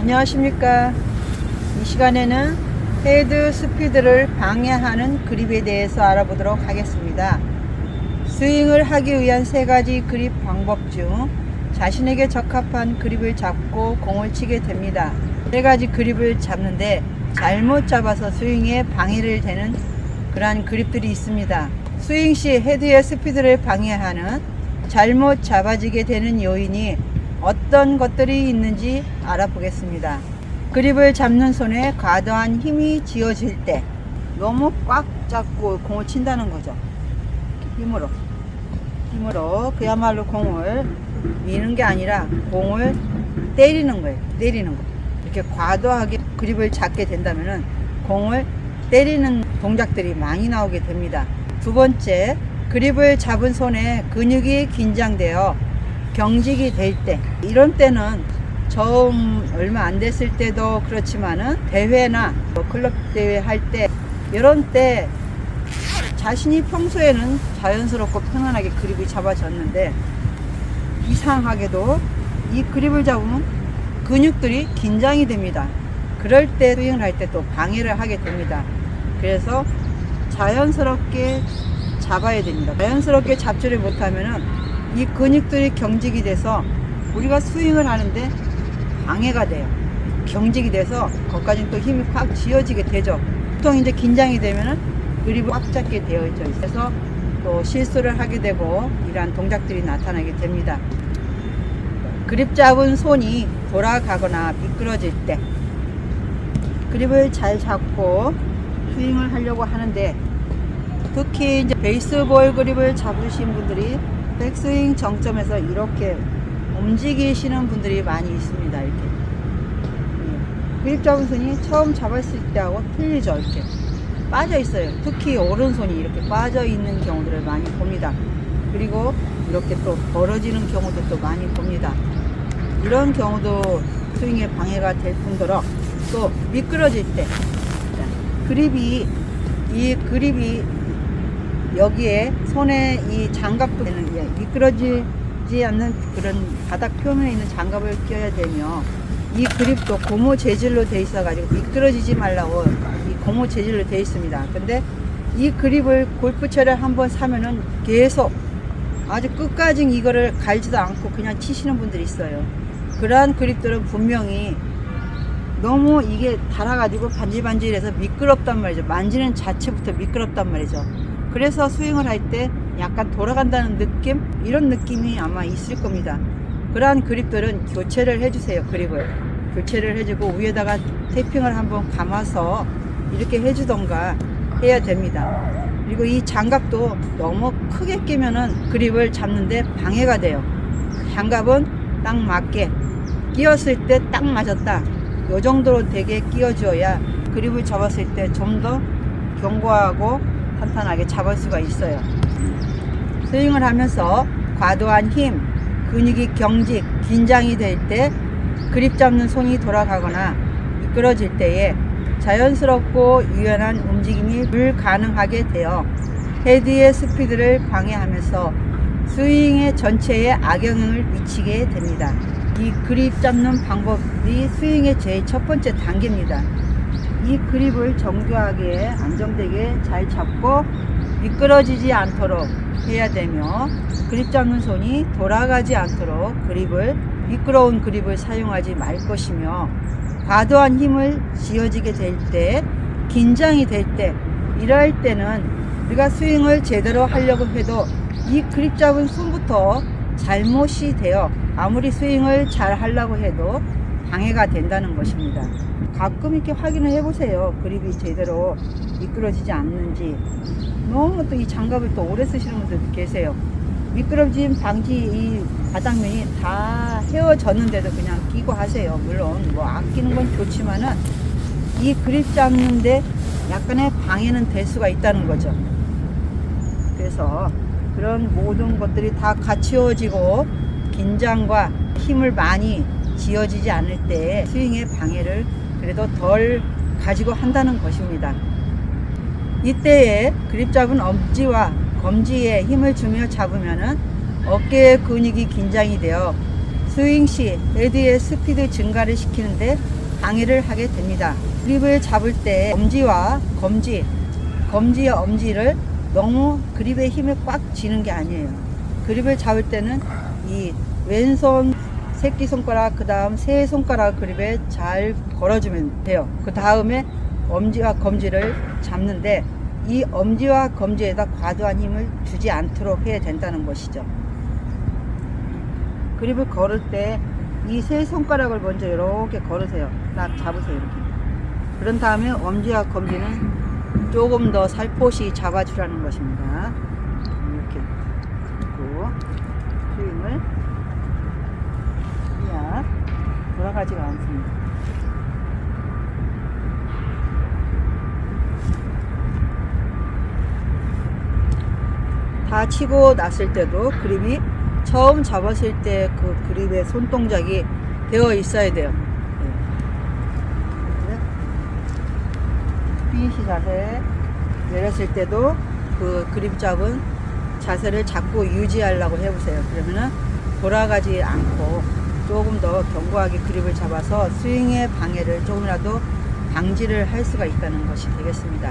안녕하십니까. 이 시간에는 헤드 스피드를 방해하는 그립에 대해서 알아보도록 하겠습니다. 스윙을 하기 위한 세 가지 그립 방법 중 자신에게 적합한 그립을 잡고 공을 치게 됩니다. 세 가지 그립을 잡는데 잘못 잡아서 스윙에 방해를 되는 그러한 그립들이 있습니다. 스윙 시 헤드의 스피드를 방해하는 잘못 잡아지게 되는 요인이 어떤 것들이 있는지 알아보겠습니다. 그립을 잡는 손에 과도한 힘이 지어질 때 너무 꽉 잡고 공을 친다는 거죠. 힘으로. 힘으로 그야말로 공을 미는 게 아니라 공을 때리는 거예요. 때리는 거. 이렇게 과도하게 그립을 잡게 된다면은 공을 때리는 동작들이 많이 나오게 됩니다. 두 번째, 그립을 잡은 손에 근육이 긴장되어 경직이 될 때, 이런 때는 처음 얼마 안 됐을 때도 그렇지만은 대회나 뭐 클럽 대회 할 때, 이런 때 자신이 평소에는 자연스럽고 편안하게 그립이 잡아졌는데 이상하게도 이 그립을 잡으면 근육들이 긴장이 됩니다. 그럴 때 스윙을 할 때 또 방해를 하게 됩니다. 그래서 자연스럽게 잡아야 됩니다. 자연스럽게 잡지를 못하면은 이 근육들이 경직이 돼서 우리가 스윙을 하는데 방해가 돼요. 경직이 돼서 거기까지 또 힘이 팍 쥐어지게 되죠. 보통 이제 긴장이 되면은 그립을 꽉 잡게 되어 있죠. 그래서 또 실수를 하게 되고 이러한 동작들이 나타나게 됩니다. 그립 잡은 손이 돌아가거나 미끄러질 때 그립을 잘 잡고 스윙을 하려고 하는데 특히 이제 베이스볼 그립을 잡으신 분들이 백스윙 정점에서 이렇게 움직이시는 분들이 많이 있습니다. 이렇게 예. 그립 잡은 손이 처음 잡았을 때하고 틀리죠. 이렇게 빠져 있어요. 특히 오른손이 이렇게 빠져 있는 경우들을 많이 봅니다. 그리고 이렇게 또 벌어지는 경우도 또 많이 봅니다. 이런 경우도 스윙에 방해가 될 뿐더러 또 미끄러질 때 자, 그립이 이 그립이 여기에 손에 이 장갑도 미끄러지지 않는 그런 바닥 표면에 있는 장갑을 껴야 되며 이 그립도 고무 재질로 돼 있어 가지고 미끄러지지 말라고 이 고무 재질로 돼 있습니다. 근데 이 그립을 골프채를 한번 사면은 계속 아주 끝까지 이거를 갈지도 않고 그냥 치시는 분들이 있어요. 그러한 그립들은 분명히 너무 이게 달아가지고 반질반질해서 미끄럽단 말이죠. 만지는 자체부터 미끄럽단 말이죠. 그래서 스윙을 할 때 약간 돌아간다는 느낌? 이런 느낌이 아마 있을 겁니다. 그러한 그립들은 교체를 해주세요. 그립을. 교체를 해주고 위에다가 테이핑을 한번 감아서 이렇게 해주던가 해야 됩니다. 그리고 이 장갑도 너무 크게 끼면은 그립을 잡는데 방해가 돼요. 장갑은 딱 맞게 끼었을 때 딱 맞았다. 요 정도로 되게 끼워줘야 그립을 잡았을 때 좀 더 견고하고 탄탄하게 잡을 수가 있어요. 스윙을 하면서 과도한 힘, 근육이 경직, 긴장이 될 때 그립 잡는 손이 돌아가거나 미끄러질 때에 자연스럽고 유연한 움직임이 불가능하게 되어 헤드의 스피드를 방해하면서 스윙의 전체에 악영향을 미치게 됩니다. 이 그립 잡는 방법이 스윙의 제일 첫 번째 단계입니다. 이 그립을 정교하게 안정되게 잘 잡고 미끄러지지 않도록 해야 되며 그립 잡는 손이 돌아가지 않도록 그립을 미끄러운 그립을 사용하지 말 것이며 과도한 힘을 지어지게 될 때 긴장이 될 때 이럴 때는 우리가 스윙을 제대로 하려고 해도 이 그립 잡은 손부터 잘못이 되어 아무리 스윙을 잘 하려고 해도 방해가 된다는 것입니다. 가끔 이렇게 확인을 해보세요. 그립이 제대로 미끄러지지 않는지. 너무 또 이 장갑을 또 오래 쓰시는 분들도 계세요. 미끄러짐 방지 이 바닥면이 다 헤어졌는데도 그냥 끼고 하세요. 물론 뭐 아끼는 건 좋지만은 이 그립 잡는데 약간의 방해는 될 수가 있다는 거죠. 그래서 그런 모든 것들이 다 갖추어지고 긴장과 힘을 많이 지어지지 않을 때 스윙의 방해를 그래도 덜 가지고 한다는 것입니다. 이때에 그립 잡은 엄지와 검지에 힘을 주며 잡으면은 어깨의 근육이 긴장이 되어 스윙 시 헤드의 스피드 증가를 시키는데 방해를 하게 됩니다. 그립을 잡을 때 엄지와 검지, 검지와 엄지를 너무 그립의 힘을 꽉 쥐는 게 아니에요. 그립을 잡을 때는 이 왼손 새끼손가락 그 다음 세 손가락 그립에 잘 걸어주면 돼요. 그 다음에 엄지와 검지를 잡는데 이 엄지와 검지에다 과도한 힘을 주지 않도록 해야 된다는 것이죠. 그립을 걸을 때 이 세 손가락을 먼저 이렇게 걸으세요. 딱 잡으세요. 이렇게. 그런 다음에 엄지와 검지는 조금 더 살포시 잡아주라는 것입니다. 이렇게 잡고 스윙을 그냥 돌아가지가 않습니다. 다 치고 났을 때도 그립이 처음 잡았을 때 그 그립의 손동작이 되어 있어야 돼요. 네. 피니시 자세 내렸을 때도 그 그립 잡은 자세를 잡고 유지하려고 해보세요. 그러면은 돌아가지 않고 조금 더 견고하게 그립을 잡아서 스윙의 방해를 조금이라도 방지를 할 수가 있다는 것이 되겠습니다.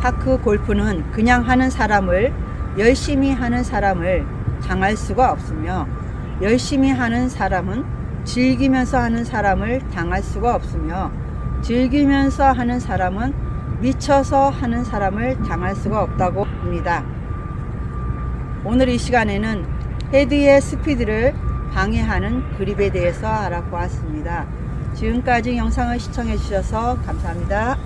파크 골프는 그냥 하는 사람을 열심히 하는 사람을 당할 수가 없으며 열심히 하는 사람은 즐기면서 하는 사람을 당할 수가 없으며 즐기면서 하는 사람은 미쳐서 하는 사람을 당할 수가 없다고 합니다. 오늘 이 시간에는 헤드의 스피드를 방해하는 그립에 대해서 알아보았습니다. 지금까지 영상을 시청해 주셔서 감사합니다.